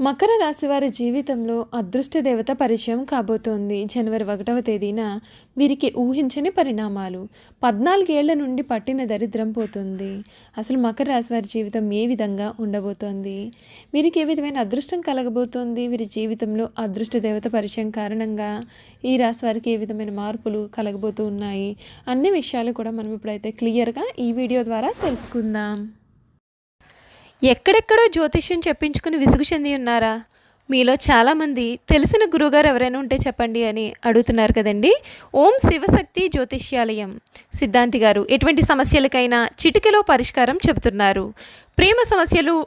మకర రాశి వారి జీవితంలో అదృష్ట దేవత పరిచయం కాబోతోంది. జనవరి ఒకటవ తేదీన వీరికి ఊహించని పరిణామాలు. పద్నాలుగేళ్ళ నుండి పట్టిన దరిద్రం పోతుంది. అసలు మకర రాశి వారి జీవితం ఏ విధంగా ఉండబోతోంది? వీరికి ఏ విధమైన అదృష్టం కలగబోతోంది? వీరి జీవితంలో అదృష్ట దేవత పరిచయం కారణంగా ఈ రాశి వారికి ఏ విధమైన మార్పులు కలగబోతూ ఉన్నాయి? అన్ని విషయాలు కూడా మనం ఇప్పుడైతే క్లియర్గా ఈ వీడియో ద్వారా తెలుసుకుందాం. ఎక్కడెక్కడో జ్యోతిష్యం చెప్పించుకుని విసుగు చెంది ఉన్నారా? మీలో చాలామంది తెలిసిన గురువుగారు ఎవరైనా ఉంటే చెప్పండి అని అడుగుతున్నారు కదండి. ఓం శివశక్తి జ్యోతిష్యాలయం. సిద్ధాంతి గారు ఎటువంటి సమస్యలకైనా చిటికెలో పరిష్కారం చెబుతున్నారు. ప్రేమ సమస్యలు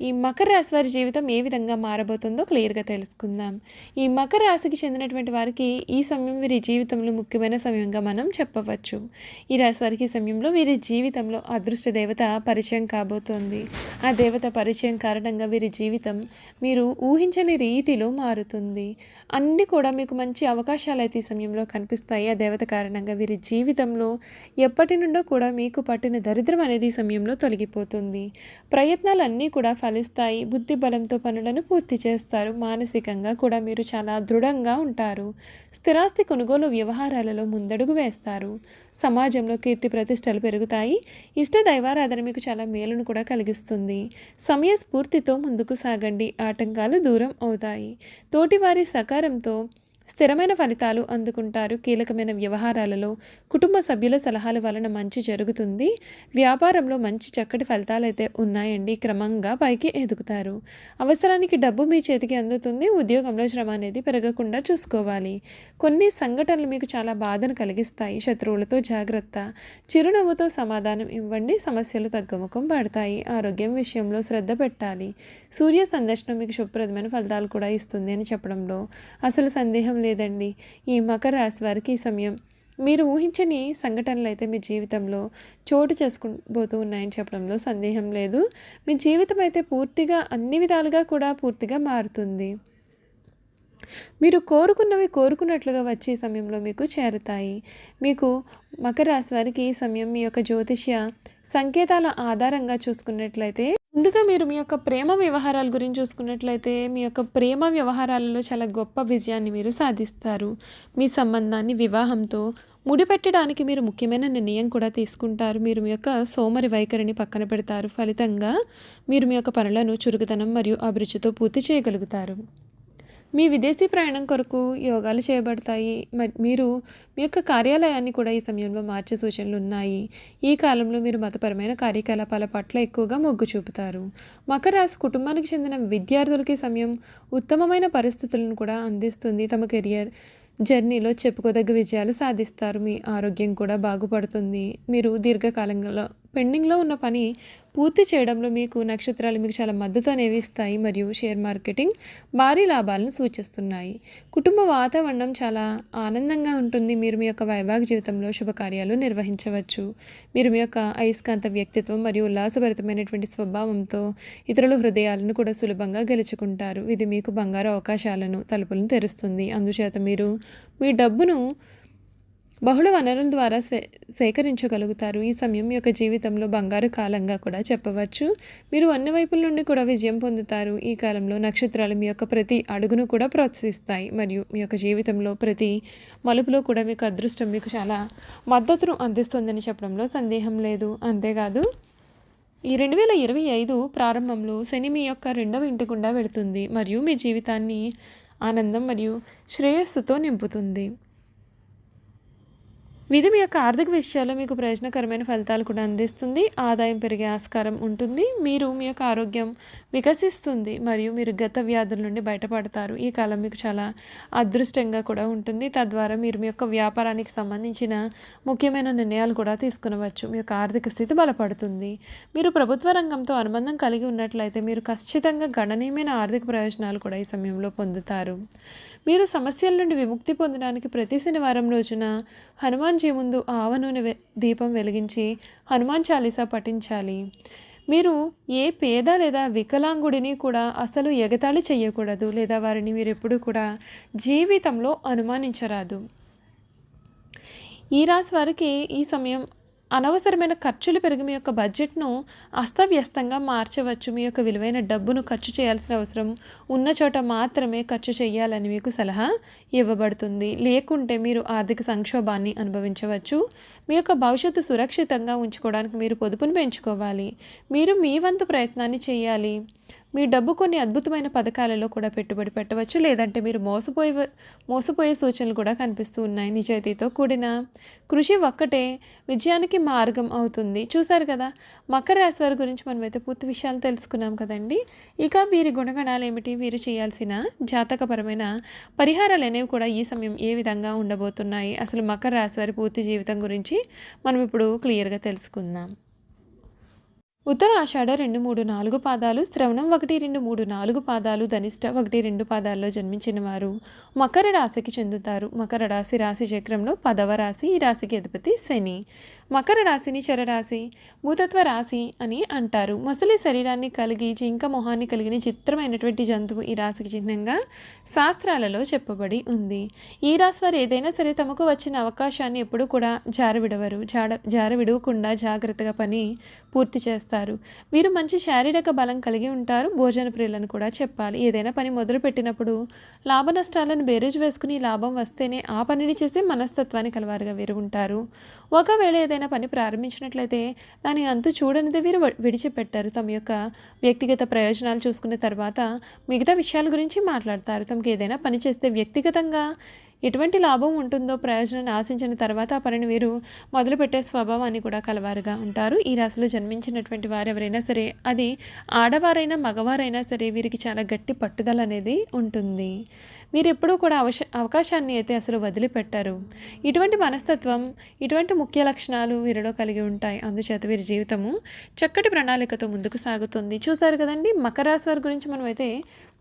ఈ మకర రాశి వారి జీవితం ఏ విధంగా మారబోతుందో క్లియర్గా తెలుసుకుందాం. ఈ మకర రాశికి చెందినటువంటి వారికి ఈ సమయం వీరి జీవితంలో ముఖ్యమైన సమయంగా మనం చెప్పవచ్చు. ఈ రాశి వారికి ఈ సమయంలో వీరి జీవితంలో అదృష్ట దేవత పరిచయం కాబోతోంది. ఆ దేవత పరిచయం కారణంగా వీరి జీవితం మీరు ఊహించని రీతిలో మారుతుంది. అన్నీ కూడా మీకు మంచి అవకాశాలు అయితే ఈ సమయంలో కనిపిస్తాయి. ఆ దేవత కారణంగా వీరి జీవితంలో ఎప్పటి నుండో కూడా మీకు పట్టిన దరిద్రం అనేది ఈ సమయంలో తొలగిపోతుంది. ప్రయత్నాలన్నీ కూడా ఫలిస్తాయి. బుద్ధి బలంతో పనులను పూర్తి చేస్తారు. మానసికంగా కూడా మీరు చాలా దృఢంగా ఉంటారు. స్థిరాస్తి కొనుగోలు వ్యవహారాలలో ముందడుగు వేస్తారు. సమాజంలో కీర్తి ప్రతిష్టలు పెరుగుతాయి. ఇష్ట దైవారాధన మీకు చాలా మేలును కూడా కలిగిస్తుంది. సమయ స్ఫూర్తితో ముందుకు సాగండి. ఆటంకాలు దూరం అవుతాయి. తోటివారి సకారంతో స్థిరమైన ఫలితాలు అందుకుంటారు. కీలకమైన వ్యవహారాలలో కుటుంబ సభ్యుల సలహాల వలన మంచి జరుగుతుంది. వ్యాపారంలో మంచి చక్కటి ఫలితాలు అయితే ఉన్నాయండి. క్రమంగా పైకి ఎదుగుతారు. అవసరానికి డబ్బు మీ చేతికి అందుతుంది. ఉద్యోగంలో శ్రమ అనేది పెరగకుండా చూసుకోవాలి. కొన్ని సంఘటనలు మీకు చాలా బాధను కలిగిస్తాయి. శత్రువులతో జాగ్రత్త. చిరునవ్వుతో సమాధానం ఇవ్వండి. సమస్యలు తగ్గుముఖం పడతాయి. ఆరోగ్యం విషయంలో శ్రద్ధ పెట్టాలి. సూర్య సందర్శనం మీకు శుభప్రదమైన ఫలితాలు కూడా ఇస్తుంది అని చెప్పడంలో అసలు సందేహం లేదండి. ఈ మకర రాశి వారికి ఈ సమయం. మీరు ఊహించని సంఘటనలు అయితే మీ జీవితంలో చోటు చేసుకుపోతూ ఉన్నాయని చెప్పడంలో సందేహం లేదు. మీ జీవితం అయితే పూర్తిగా అన్ని విధాలుగా కూడా పూర్తిగా మారుతుంది. మీరు కోరుకున్నవి కోరుకున్నట్లుగా వచ్చే సమయంలో మీకు చేరుతాయి. మీకు మకర రాశి వారికి ఈ సమయం మీ యొక్క జ్యోతిష్య సంకేతాల ఆధారంగా చూసుకున్నట్లయితే ముందుగా మీరు మీ యొక్క ప్రేమ వ్యవహారాల గురించి చూసుకున్నట్లయితే మీ యొక్క ప్రేమ వ్యవహారాలలో చాలా గొప్ప విజయాన్ని మీరు సాధిస్తారు. మీ సంబంధాన్ని వివాహంతో ముడిపెట్టడానికి మీరు ముఖ్యమైన నిర్ణయం కూడా తీసుకుంటారు. మీరు మీ యొక్క సోమరి వైఖరిని పక్కన పెడతారు. ఫలితంగా మీరు మీ యొక్క పనులను చురుకుతనం మరియు అభిరుచితో పూర్తి చేయగలుగుతారు. మీ విదేశీ ప్రయాణం కొరకు యోగాలు చేయబడతాయి. మీరు మీ యొక్క కార్యాలయాన్ని కూడా ఈ సమయంలో మార్చే సూచనలు ఉన్నాయి. ఈ కాలంలో మీరు మతపరమైన కార్యకలాపాల పట్ల ఎక్కువగా మొగ్గు చూపుతారు. మకర రాశి కుటుంబానికి చెందిన విద్యార్థులకి సమయం ఉత్తమమైన పరిస్థితులను కూడా అందిస్తుంది. తమ కెరియర్ జర్నీలో చెప్పుకోదగ్గ విజయాలు సాధిస్తారు. మీ ఆరోగ్యం కూడా బాగుపడుతుంది. మీరు దీర్ఘకాలంలో పెండింగ్లో ఉన్న పని పూర్తి చేయడంలో మీకు నక్షత్రాలు మీకు చాలా మద్దతు అనేవి ఇస్తాయి మరియు షేర్ మార్కెటింగ్ భారీ లాభాలను సూచిస్తున్నాయి. కుటుంబ వాతావరణం చాలా ఆనందంగా ఉంటుంది. మీరు మీ యొక్క వైవాహిక జీవితంలో శుభకార్యాలు నిర్వహించవచ్చు. మీరు మీ యొక్క అయస్కాంత వ్యక్తిత్వం మరియు ఉల్లాసభరితమైనటువంటి స్వభావంతో ఇతరుల హృదయాలను కూడా సులభంగా గెలుచుకుంటారు. ఇది మీకు బంగారు అవకాశాలను తలుపులను తెరుస్తుంది. అందుచేత మీరు మీ డబ్బును బహుళ వనరుల ద్వారా సేకరించగలుగుతారు. ఈ సమయం మీ యొక్క జీవితంలో బంగారు కాలంగా కూడా చెప్పవచ్చు. మీరు అన్ని వైపుల నుండి కూడా విజయం పొందుతారు. ఈ కాలంలో నక్షత్రాలు మీ యొక్క ప్రతి అడుగును కూడా ప్రోత్సహిస్తాయి. మరియు మీ యొక్క జీవితంలో ప్రతి మలుపులో కూడా మీకు అదృష్టం మీకు చాలా మద్దతును అందిస్తుందని చెప్పడంలో సందేహం లేదు. అంతేకాదు ఈ రెండు వేల ఇరవై ఐదు ప్రారంభంలో శని మీ యొక్క రెండవ ఇంటి గుండా వెళుతుంది. మరియు మీ జీవితాన్ని ఆనందం మరియు శ్రేయస్సుతో నింపుతుంది. ఇది మీ యొక్క ఆర్థిక విషయాల్లో మీకు ప్రయోజనకరమైన ఫలితాలు కూడా అందిస్తుంది. ఆదాయం పెరిగే ఆస్కారం ఉంటుంది. మీరు మీ యొక్క ఆరోగ్యం వికసిస్తుంది మరియు మీరు గత వ్యాధుల నుండి బయటపడతారు. ఈ కాలం మీకు చాలా అదృష్టంగా కూడా ఉంటుంది. తద్వారా మీరు మీ యొక్క వ్యాపారానికి సంబంధించిన ముఖ్యమైన నిర్ణయాలు కూడా తీసుకునవచ్చు. మీ యొక్క ఆర్థిక స్థితి బలపడుతుంది. మీరు ప్రభుత్వ రంగంతో అనుబంధం కలిగి ఉన్నట్లయితే మీరు ఖచ్చితంగా గణనీయమైన ఆర్థిక ప్రయోజనాలు కూడా ఈ సమయంలో పొందుతారు. మీరు సమస్యల నుండి విముక్తి పొందడానికి ప్రతి శనివారం రోజున హనుమాన్ హనుమాన్జీ ముందు ఆవ నూనె దీపం వెలిగించి హనుమాన్ చాలీసా పఠించాలి. మీరు ఏ పేద లేదా వికలాంగుడిని కూడా అసలు ఎగతాళి చేయకూడదు లేదా వారిని మీరు ఎప్పుడూ కూడా జీవితంలో అనుమానించరాదు. ఈ రాశి వారికి ఈ సమయం అనవసరమైన ఖర్చులు పెరిగి మీ యొక్క బడ్జెట్ను అస్తవ్యస్తంగా మార్చవచ్చు. మీ యొక్క విలువైన డబ్బును ఖర్చు చేయాల్సిన అవసరం ఉన్న చోట మాత్రమే ఖర్చు చేయాలని మీకు సలహా ఇవ్వబడుతుంది. లేకుంటే మీరు ఆర్థిక సంక్షోభాన్ని అనుభవించవచ్చు. మీ యొక్క భవిష్యత్తు సురక్షితంగా ఉంచుకోవడానికి మీరు పొదుపును పెంచుకోవాలి. మీరు మీ వంతు ప్రయత్నాన్ని చేయాలి. మీ డబ్బు కొన్ని అద్భుతమైన పథకాలలో కూడా పెట్టుబడి పెట్టవచ్చు. లేదంటే మీరు మోసపోయే మోసపోయే సూచనలు కూడా కనిపిస్తూ ఉన్నాయి నిజాయితీతో కూడిన. కృషి ఒక్కటే విజయానికి మార్గం అవుతుంది. చూసారు కదా మకర రాశి వారి గురించి మనమైతే పూర్తి విషయాలు తెలుసుకున్నాం కదండి. ఇక వీరి గుణగణాలు ఏమిటి? వీరు చేయాల్సిన జాతకపరమైన పరిహారాలు అనేవి కూడా ఈ సమయం ఏ విధంగా ఉండబోతున్నాయి? అసలు మకర రాశి వారి పూర్తి జీవితం గురించి మనం ఇప్పుడు క్లియర్గా తెలుసుకుందాం. ఉత్తర ఆషాఢ రెండు మూడు నాలుగు పాదాలు శ్రవణం ఒకటి రెండు మూడు నాలుగు పాదాలు ధనిష్ట ఒకటి రెండు పాదాల్లో జన్మించిన వారు. మకర రాశికి చెందుతారు. మకర రాశి రాశి చక్రంలో పదవ రాశి ఈ రాశికి అధిపతి శని. మకర రాశిని చరరాశి భూతత్వ రాశి అని అంటారు. మొసలి శరీరాన్ని కలిగి జింక మొహాన్ని కలిగిన చిత్రమైనటువంటి జంతువు ఈ రాశికి చిహ్నంగా శాస్త్రాలలో చెప్పబడి ఉంది. ఈ రాశి వారు ఏదైనా సరే తమకు వచ్చిన అవకాశాన్ని ఎప్పుడూ కూడా జారవిడవరు. జాడ జారవిడవకుండా జాగ్రత్తగా పని పూర్తి చేస్తారు. వీరు మంచి శారీరక బలం కలిగి ఉంటారు భోజన ప్రియులను కూడా చెప్పాలి. ఏదైనా పని మొదలు పెట్టినప్పుడు లాభ నష్టాలను బేరేజ్ వేసుకుని లాభం వస్తేనే ఆ పనిని చేసే మనస్తత్వాన్ని కలవారుగా వీరు ఉంటారు. ఒకవేళ ఏదైనా పని ప్రారంభించినట్లయితే దాని అంతు చూడనిది వీరు విడిచిపెట్టారు. తమ యొక్క వ్యక్తిగత ప్రయోజనాలు చూసుకున్న తర్వాత మిగతా విషయాల గురించి మాట్లాడతారు. తమకు ఏదైనా పని చేస్తే వ్యక్తిగతంగా ఎటువంటి లాభం ఉంటుందో ప్రయోజనాన్ని ఆశించిన తర్వాత ఆ పనిని వీరు మొదలుపెట్టే స్వభావాన్ని కూడా కలవారుగా ఉంటారు. ఈ రాశిలో జన్మించినటువంటి వారు ఎవరైనా సరే అది ఆడవారైనా మగవారైనా సరే వీరికి చాలా గట్టి పట్టుదల అనేది ఉంటుంది. వీరు ఎప్పుడూ కూడా అవశ అవకాశాన్ని అయితే అసలు వదిలిపెట్టారు. ఇటువంటి మనస్తత్వం ఇటువంటి ముఖ్య లక్షణాలు వీరిలో కలిగి ఉంటాయి. అందుచేత వీరి జీవితము చక్కటి ప్రణాళికతో ముందుకు సాగుతుంది. చూసారు కదండి మకర రాశి వారి గురించి మనమైతే